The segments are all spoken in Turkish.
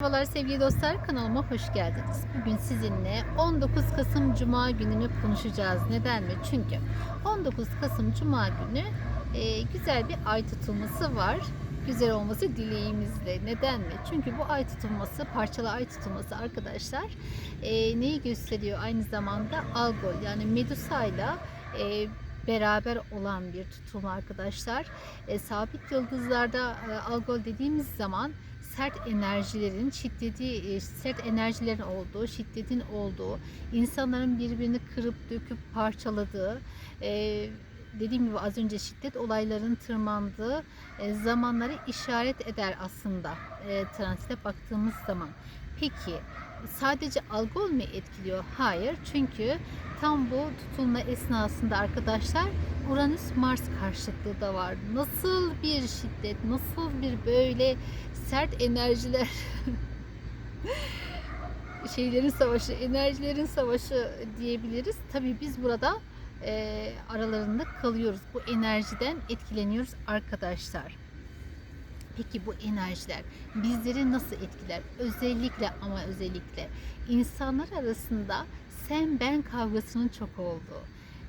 Merhabalar sevgili dostlar kanalıma hoş geldiniz. Bugün sizinle 19 Kasım Cuma gününü konuşacağız. Neden mi? Çünkü 19 Kasım Cuma günü e, güzel bir ay tutulması var. Güzel olması dileğimizle. Neden mi? Çünkü bu ay tutulması, parçalı ay tutulması arkadaşlar e, neyi gösteriyor? Aynı zamanda Algol yani Medusa ile beraber olan bir tutulma arkadaşlar. E, sabit yıldızlarda e, Algol dediğimiz zaman sert enerjilerin şiddeti e, sert enerjilerin olduğu, şiddetin olduğu, insanların birbirini kırıp döküp parçaladığı, e, dediğim gibi az önce şiddet olayların tırmandığı e, zamanları işaret eder aslında transite baktığımız zaman. Peki sadece algol mu etkiliyor? Hayır. Çünkü tam bu tutulma esnasında arkadaşlar Uranüs Mars karşıtlığı da var. Nasıl bir şiddet, nasıl bir böyle sert enerjiler şeylerin savaşı, enerjilerin savaşı diyebiliriz. Tabii biz burada e, aralarında kalıyoruz. Bu enerjiden etkileniyoruz arkadaşlar. Peki bu enerjiler bizleri nasıl etkiler? Özellikle ama özellikle insanlar arasında sen ben kavgasının çok olduğu,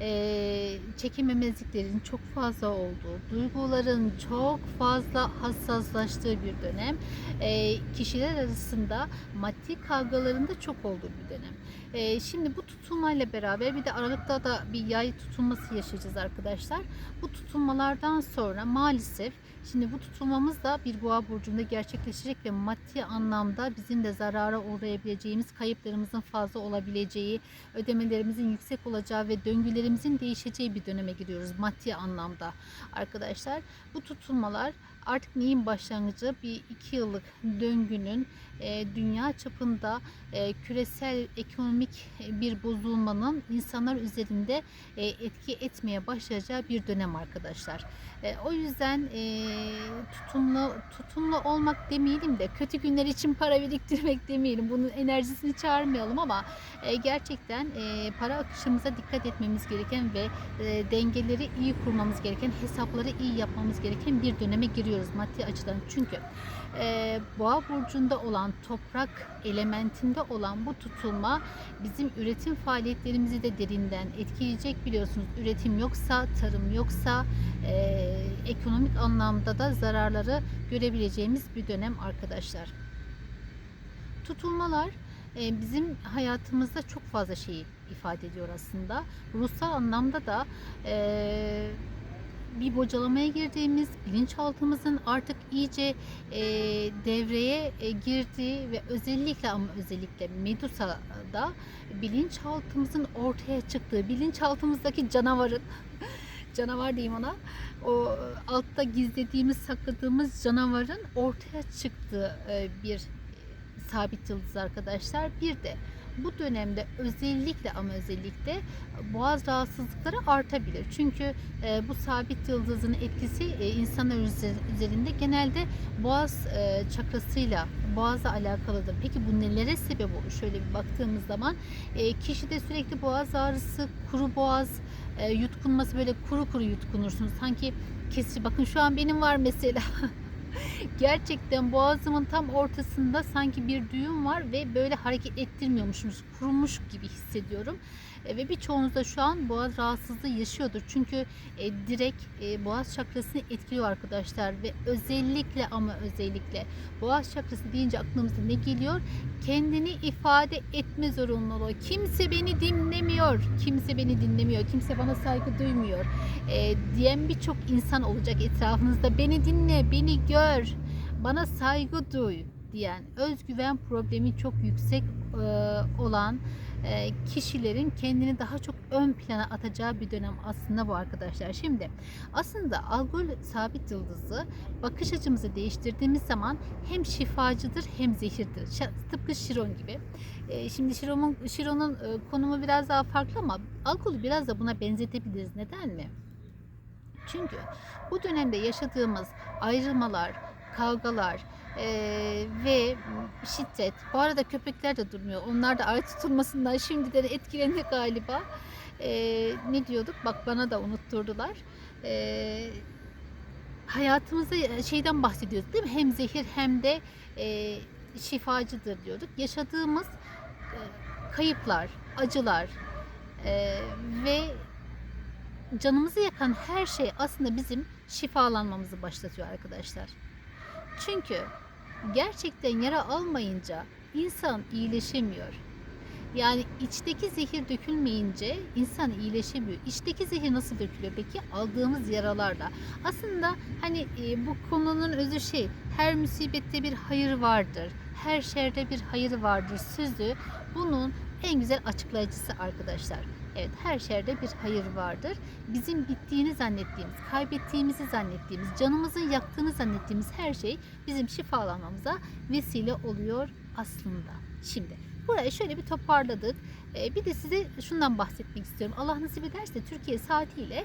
e, çekememezliklerin çok fazla olduğu, duyguların çok fazla hassaslaştığı bir dönem, e, kişiler arasında maddi kavgaların da çok olduğu bir dönem. E, şimdi bu tutulmayla beraber bir de Aralık'ta da bir yay tutulması yaşayacağız arkadaşlar. Bu tutulmalardan sonra maalesef Şimdi bu tutulmamız da bir boğa burcunda gerçekleşecek ve maddi anlamda bizim de zarara uğrayabileceğimiz, kayıplarımızın fazla olabileceği, ödemelerimizin yüksek olacağı ve döngülerimizin değişeceği bir döneme giriyoruz maddi anlamda. Arkadaşlar bu tutulmalar artık neyin başlangıcı? Bir iki yıllık döngünün e, dünya çapında e, küresel ekonomik bir bozulmanın insanlar üzerinde e, etki etmeye başlayacağı bir dönem arkadaşlar. E, o yüzden e, tutumlu tutumlu olmak demeyelim de kötü günler için para biriktirmek demeyelim. Bunun enerjisini çağırmayalım ama e, gerçekten e, para akışımıza dikkat etmemiz gereken ve e, dengeleri iyi kurmamız gereken, hesapları iyi yapmamız gereken bir döneme giriyoruz maddi açıdan. Çünkü e, boğa burcunda olan toprak elementinde olan bu tutulma bizim üretim faaliyetlerimizi de derinden etkileyecek biliyorsunuz. Üretim yoksa, tarım yoksa e, ekonomik anlamda da zararları görebileceğimiz bir dönem arkadaşlar. Tutulmalar e, bizim hayatımızda çok fazla şeyi ifade ediyor aslında. Ruhsal anlamda da e, bir bocalamaya girdiğimiz, bilinçaltımızın artık iyice e, devreye e, girdiği ve özellikle ama özellikle Medusa'da bilinçaltımızın ortaya çıktığı, bilinçaltımızdaki canavarın canavar diyeyim ona. O altta gizlediğimiz, sakladığımız canavarın ortaya çıktığı e, bir sabit yıldız arkadaşlar. Bir de bu dönemde özellikle ama özellikle boğaz rahatsızlıkları artabilir. Çünkü e, bu sabit yıldızın etkisi e, insanlar üzerinde genelde boğaz e, çakrasıyla boğazla alakalıdır. Peki bu nelere sebep olur? Şöyle bir baktığımız zaman e, kişide sürekli boğaz ağrısı, kuru boğaz, e, yutkunması böyle kuru kuru yutkunursunuz. Sanki kesici. Bakın şu an benim var mesela. Gerçekten boğazımın tam ortasında sanki bir düğüm var ve böyle hareket ettirmiyormuşuz. Kurumuş gibi hissediyorum. E, ve birçoğunuz da şu an boğaz rahatsızlığı yaşıyordur. Çünkü e, direkt e, boğaz çakrasını etkiliyor arkadaşlar ve özellikle ama özellikle boğaz çakrası deyince aklımıza ne geliyor? Kendini ifade etme zorunluluğu. Kimse beni dinlemiyor. Kimse beni dinlemiyor. Kimse bana saygı duymuyor. E, diyen birçok insan olacak etrafınızda. Beni dinle, beni gör, bana saygı duy diyen özgüven problemi çok yüksek e, olan kişilerin kendini daha çok ön plana atacağı bir dönem aslında bu arkadaşlar. Şimdi aslında Algol sabit yıldızı bakış açımızı değiştirdiğimiz zaman hem şifacıdır hem zehirdir. Tıpkı Şiron gibi. Şimdi Şiron'un Şiron'un konumu biraz daha farklı ama Algol'ü biraz da buna benzetebiliriz. Neden mi? Çünkü bu dönemde yaşadığımız ayrılmalar, kavgalar eee, ve şiddet. Bu arada köpekler de durmuyor. Onlar da ay tutulmasından şimdiden etkilendi galiba. Eee, ne diyorduk? Bak bana da unutturdular. Eee hayatımızda şeyden bahsediyoruz değil mi? Hem zehir hem de eee, şifacıdır diyorduk. Yaşadığımız e, kayıplar, acılar e, ve canımızı yakan her şey aslında bizim şifalanmamızı başlatıyor arkadaşlar. Çünkü gerçekten yara almayınca insan iyileşemiyor. Yani içteki zehir dökülmeyince insan iyileşemiyor. İçteki zehir nasıl dökülüyor peki? Aldığımız yaralarla. Aslında hani e, bu konunun özü şey, her musibette bir hayır vardır. Her şerde bir hayır vardır sözü bunun en güzel açıklayıcısı arkadaşlar. Evet her şerde bir hayır vardır. Bizim bittiğini zannettiğimiz, kaybettiğimizi zannettiğimiz, canımızın yaktığını zannettiğimiz her şey bizim şifalanmamıza vesile oluyor aslında. Şimdi burayı şöyle bir toparladık. Ee, bir de size şundan bahsetmek istiyorum. Allah nasip ederse Türkiye saatiyle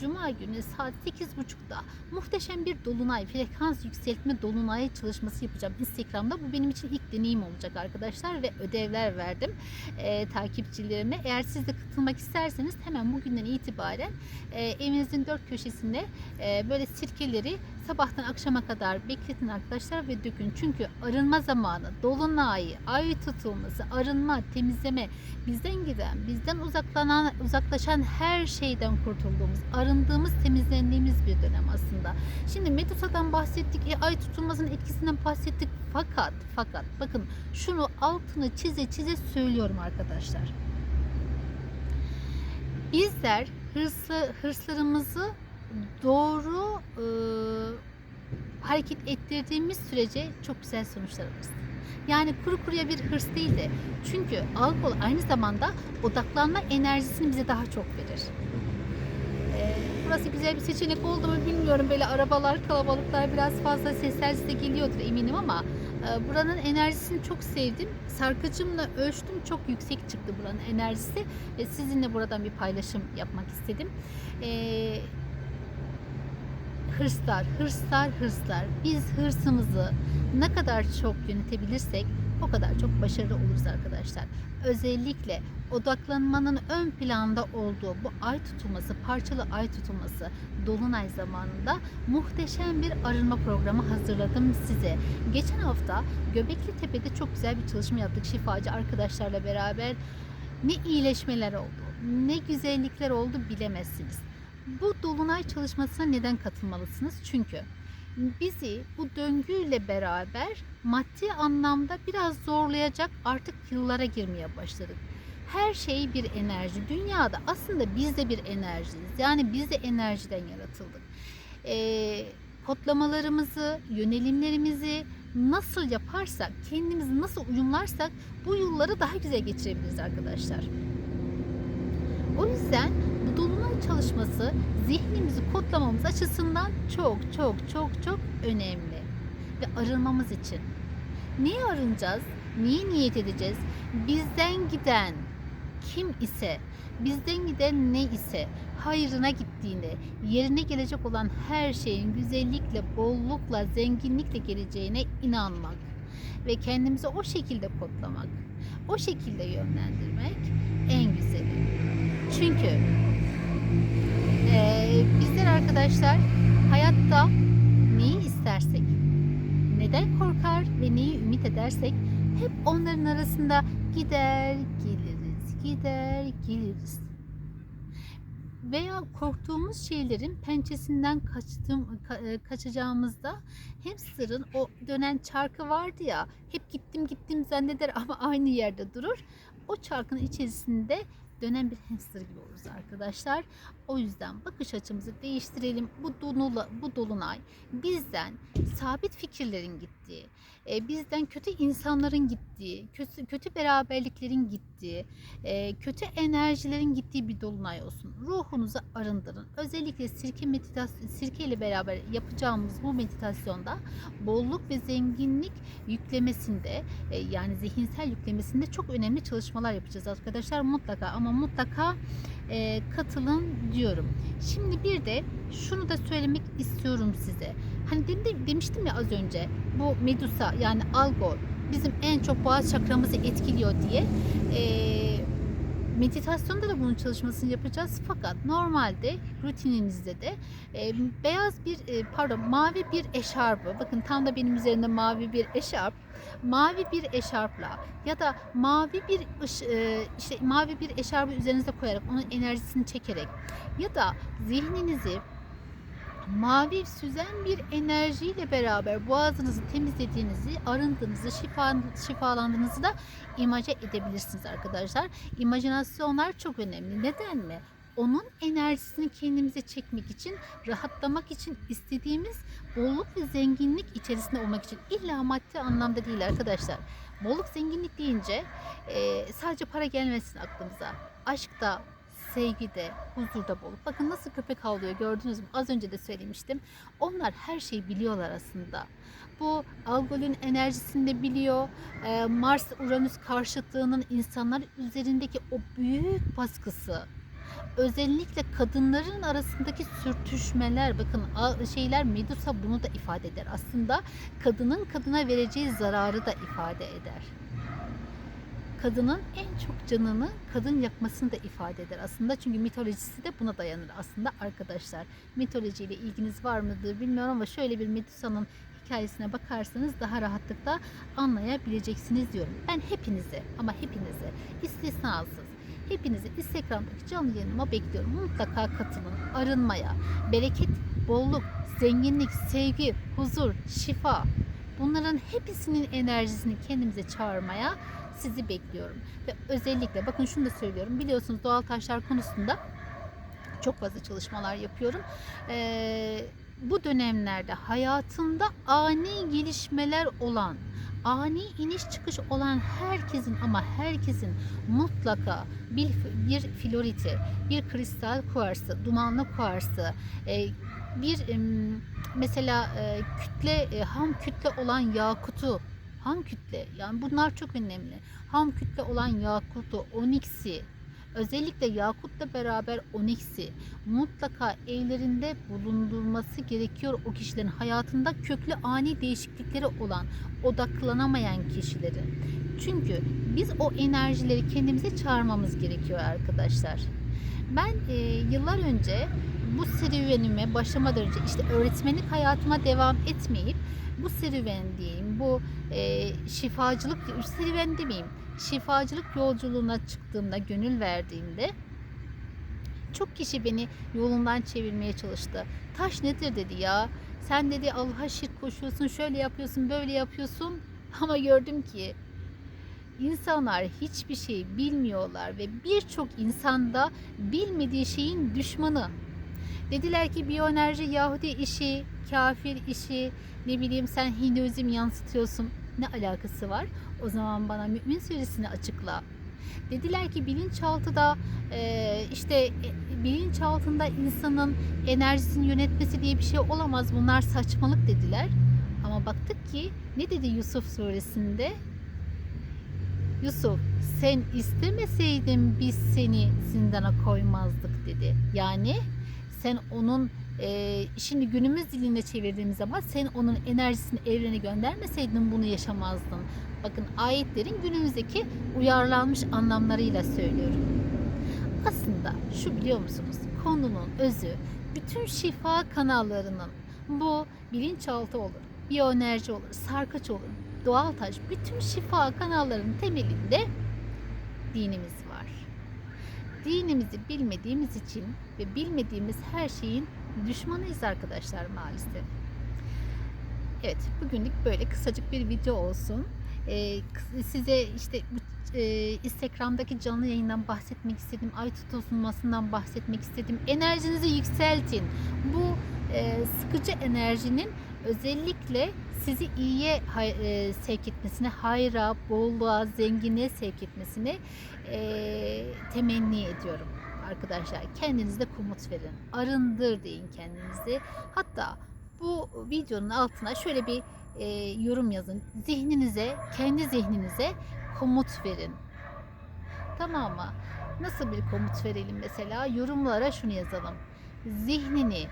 Cuma günü saat 8.30'da muhteşem bir dolunay, frekans yükseltme dolunay çalışması yapacağım Instagram'da. Bu benim için ilk deneyim olacak arkadaşlar ve ödevler verdim e, takipçilerime. Eğer siz de katılmak isterseniz hemen bugünden itibaren e, evinizin dört köşesinde e, böyle sirkeleri sabahtan akşama kadar bekletin arkadaşlar ve dökün. Çünkü arınma zamanı, dolunay, ay tutulması, arınma, temizleme, bizden giden, bizden uzaklanan, uzaklaşan her şeyden kurtulduğumuz, arındığımız, temizlendiğimiz bir dönem aslında. Şimdi Medusa'dan bahsettik, e, ay tutulmasının etkisinden bahsettik. Fakat, fakat bakın şunu altını çize çize söylüyorum arkadaşlar. Bizler hırslı, hırslarımızı doğru e, hareket ettirdiğimiz sürece çok güzel sonuçlar alırız. Yani kuru kuruya bir hırs değil de çünkü alkol aynı zamanda odaklanma enerjisini bize daha çok verir. E, burası güzel bir seçenek oldu mu bilmiyorum. Böyle arabalar, kalabalıklar biraz fazla sesler size geliyordur eminim ama e, buranın enerjisini çok sevdim. Sarkıcımla ölçtüm. Çok yüksek çıktı buranın enerjisi ve sizinle buradan bir paylaşım yapmak istedim. Eee hırslar, hırslar, hırslar. Biz hırsımızı ne kadar çok yönetebilirsek o kadar çok başarılı oluruz arkadaşlar. Özellikle odaklanmanın ön planda olduğu bu ay tutulması, parçalı ay tutulması dolunay zamanında muhteşem bir arınma programı hazırladım size. Geçen hafta Göbekli Tepe'de çok güzel bir çalışma yaptık şifacı arkadaşlarla beraber. Ne iyileşmeler oldu, ne güzellikler oldu bilemezsiniz. Bu dolunay çalışmasına neden katılmalısınız? Çünkü bizi bu döngüyle beraber maddi anlamda biraz zorlayacak artık yıllara girmeye başladık. Her şey bir enerji. Dünyada aslında biz de bir enerjiyiz. Yani biz de enerjiden yaratıldık. Ee, kodlamalarımızı, yönelimlerimizi nasıl yaparsak, kendimizi nasıl uyumlarsak bu yılları daha güzel geçirebiliriz arkadaşlar. O yüzden bu çalışması zihnimizi kodlamamız açısından çok çok çok çok önemli. Ve arınmamız için. Niye arınacağız? Niye niyet edeceğiz? Bizden giden kim ise, bizden giden ne ise hayrına gittiğinde, yerine gelecek olan her şeyin güzellikle, bollukla, zenginlikle geleceğine inanmak ve kendimizi o şekilde kodlamak, o şekilde yönlendirmek en güzeli. Çünkü eee, bizler arkadaşlar hayatta neyi istersek, neden korkar ve neyi ümit edersek hep onların arasında gider geliriz, gider geliriz. Veya korktuğumuz şeylerin pençesinden kaçtığım, ka- e, kaçacağımızda hamsterın o dönen çarkı vardı ya hep gittim gittim zanneder ama aynı yerde durur. O çarkın içerisinde dönen bir hamster gibi oluruz arkadaşlar. O yüzden bakış açımızı değiştirelim. Bu donula, bu dolunay bizden sabit fikirlerin gittiği, e, bizden kötü insanların gittiği, kötü, kötü beraberliklerin gittiği, e, kötü enerjilerin gittiği bir dolunay olsun. Ruhunuzu arındırın. Özellikle sirke meditasyon, sirke ile beraber yapacağımız bu meditasyonda bolluk ve zenginlik yüklemesinde e, yani zihinsel yüklemesinde çok önemli çalışmalar yapacağız arkadaşlar mutlaka ama mutlaka e, katılın diyorum. Şimdi bir de şunu da söylemek istiyorum size. Hani dedim, demiştim ya az önce bu Medusa yani Algol bizim en çok boğaz çakramızı etkiliyor diye. E, Meditasyonda da bunun çalışmasını yapacağız fakat normalde rutininizde de e, beyaz bir e, pardon mavi bir eşarbı bakın tam da benim üzerimde mavi bir eşarp mavi bir eşarpla ya da mavi bir e, işte mavi bir eşarbı üzerinize koyarak onun enerjisini çekerek ya da zihninizi mavi süzen bir enerjiyle beraber boğazınızı temizlediğinizi, arındığınızı, şifa, şifalandığınızı da imaje edebilirsiniz arkadaşlar. İmajinasyonlar çok önemli. Neden mi? Onun enerjisini kendimize çekmek için, rahatlamak için istediğimiz bolluk ve zenginlik içerisinde olmak için illa maddi anlamda değil arkadaşlar. Bolluk zenginlik deyince e, sadece para gelmesin aklımıza. Aşkta, sevgide, huzurda bolluk. Bakın nasıl köpek havlıyor gördünüz mü? Az önce de söylemiştim. Onlar her şeyi biliyorlar aslında. Bu algolün enerjisini de biliyor. Ee, Mars-Uranüs karşıtlığının insanlar üzerindeki o büyük baskısı. Özellikle kadınların arasındaki sürtüşmeler, bakın şeyler Medusa bunu da ifade eder. Aslında kadının kadına vereceği zararı da ifade eder kadının en çok canını kadın yakmasını da ifade eder aslında. Çünkü mitolojisi de buna dayanır aslında arkadaşlar. Mitolojiyle ilginiz var mıdır bilmiyorum ama şöyle bir Medusa'nın hikayesine bakarsanız daha rahatlıkla anlayabileceksiniz diyorum. Ben hepinizi ama hepinizi istisnasız hepinizi Instagram'daki canlı yayınıma bekliyorum. Mutlaka katılın. Arınmaya, bereket, bolluk, zenginlik, sevgi, huzur, şifa bunların hepsinin enerjisini kendimize çağırmaya sizi bekliyorum. Ve özellikle bakın şunu da söylüyorum. Biliyorsunuz doğal taşlar konusunda çok fazla çalışmalar yapıyorum. Ee, bu dönemlerde hayatında ani gelişmeler olan, ani iniş çıkış olan herkesin ama herkesin mutlaka bir, bir floriti, bir kristal kuarsı, dumanlı kuarsı, e, bir mesela e, kütle e, ham kütle olan yakutu ham kütle yani bunlar çok önemli. Ham kütle olan yakutu, oniksi özellikle yakutla beraber oniksi mutlaka evlerinde bulundurması gerekiyor o kişilerin hayatında köklü ani değişiklikleri olan odaklanamayan kişileri. Çünkü biz o enerjileri kendimize çağırmamız gerekiyor arkadaşlar. Ben e, yıllar önce bu serüvenime başlamadan önce işte öğretmenlik hayatıma devam etmeyip bu serüven diyeyim, bu e, şifacılık serüven demeyeyim, şifacılık yolculuğuna çıktığımda, gönül verdiğimde çok kişi beni yolundan çevirmeye çalıştı. Taş nedir dedi ya. Sen dedi Allah'a şirk koşuyorsun, şöyle yapıyorsun, böyle yapıyorsun. Ama gördüm ki insanlar hiçbir şey bilmiyorlar ve birçok insanda bilmediği şeyin düşmanı. Dediler ki biyoenerji Yahudi işi, kafir işi, ne bileyim sen Hinduizm yansıtıyorsun. Ne alakası var? O zaman bana Mümin Suresini açıkla. Dediler ki bilinçaltıda e, işte e, bilinçaltında insanın enerjisini yönetmesi diye bir şey olamaz. Bunlar saçmalık dediler. Ama baktık ki ne dedi Yusuf suresinde? Yusuf sen istemeseydin biz seni zindana koymazdık dedi. Yani sen onun e, şimdi günümüz diline çevirdiğimiz zaman sen onun enerjisini evrene göndermeseydin bunu yaşamazdın. Bakın ayetlerin günümüzdeki uyarlanmış anlamlarıyla söylüyorum. Aslında şu biliyor musunuz? Konunun özü bütün şifa kanallarının bu bilinçaltı olur, biyoenerji olur, sarkaç olur, doğal taş bütün şifa kanallarının temelinde dinimiz var. Dinimizi bilmediğimiz için ve bilmediğimiz her şeyin düşmanıyız arkadaşlar maalesef. Evet bugünlük böyle kısacık bir video olsun. Ee, size işte e, Instagram'daki canlı yayından bahsetmek istedim. Ay tutulmasından bahsetmek istedim. Enerjinizi yükseltin. Bu e, sıkıcı enerjinin özellikle sizi iyiye e, sevk etmesine, hayra, bolluğa, zenginliğe sevk etmesine e, temenni ediyorum arkadaşlar. Kendinize komut verin. Arındır deyin kendinizi. Hatta bu videonun altına şöyle bir e, yorum yazın. Zihninize, kendi zihninize komut verin. Tamam mı? Nasıl bir komut verelim mesela? Yorumlara şunu yazalım. Zihnini,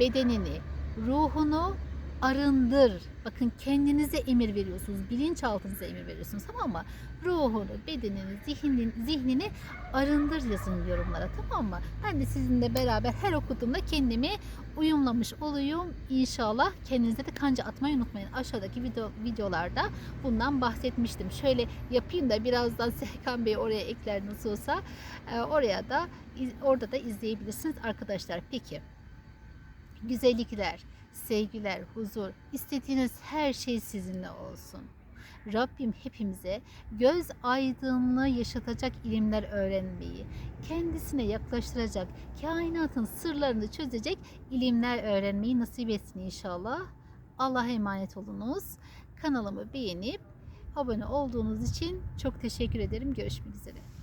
bedenini, ruhunu arındır. Bakın kendinize emir veriyorsunuz. Bilinçaltınıza emir veriyorsunuz tamam mı? Ruhunu, bedenini, zihnini, zihnini arındır yazın yorumlara tamam mı? Ben de sizinle beraber her okuduğumda kendimi uyumlamış oluyorum. İnşallah kendinize de kanca atmayı unutmayın. Aşağıdaki video, videolarda bundan bahsetmiştim. Şöyle yapayım da birazdan Serkan Bey oraya ekler nasıl olsa. Ee, oraya da orada da izleyebilirsiniz arkadaşlar. Peki güzellikler, sevgiler, huzur, istediğiniz her şey sizinle olsun. Rabbim hepimize göz aydınlığı yaşatacak ilimler öğrenmeyi, kendisine yaklaştıracak, kainatın sırlarını çözecek ilimler öğrenmeyi nasip etsin inşallah. Allah'a emanet olunuz. Kanalımı beğenip abone olduğunuz için çok teşekkür ederim. Görüşmek üzere.